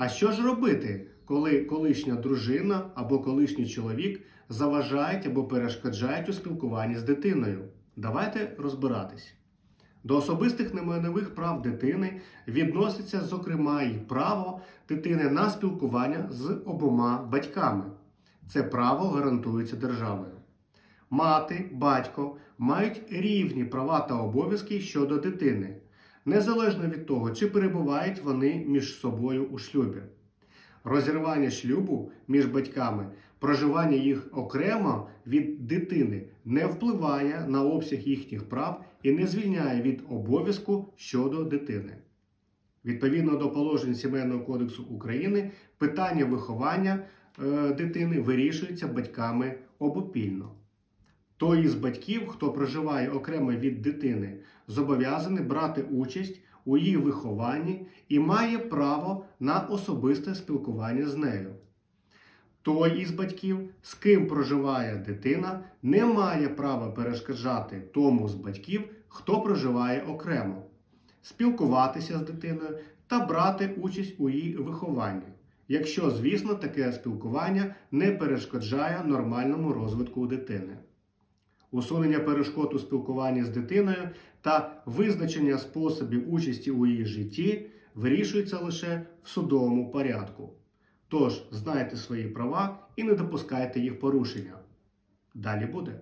А що ж робити, коли колишня дружина або колишній чоловік заважають або перешкоджають у спілкуванні з дитиною? Давайте розбиратись. До особистих немайнових прав дитини відноситься, зокрема, і право дитини на спілкування з обома батьками. Це право гарантується державою. Мати, батько мають рівні права та обов'язки щодо дитини, незалежно від того, чи перебувають вони між собою у шлюбі. Розірвання шлюбу між батьками, проживання їх окремо від дитини не впливає на обсяг їхніх прав і не звільняє від обов'язку щодо дитини. Відповідно до положень Сімейного кодексу України, питання виховання е, дитини вирішується батьками обопільно. Той із батьків, хто проживає окремо від дитини, зобов'язаний брати участь у її вихованні і має право на особисте спілкування з нею. Той із батьків, з ким проживає дитина, не має права перешкоджати тому з батьків, хто проживає окремо, спілкуватися з дитиною та брати участь у її вихованні, якщо, звісно, таке спілкування не перешкоджає нормальному розвитку дитини. Усунення перешкод у спілкуванні з дитиною та визначення способів участі у її житті вирішується лише в судовому порядку. Тож знайте свої права і не допускайте їх порушення. Далі буде.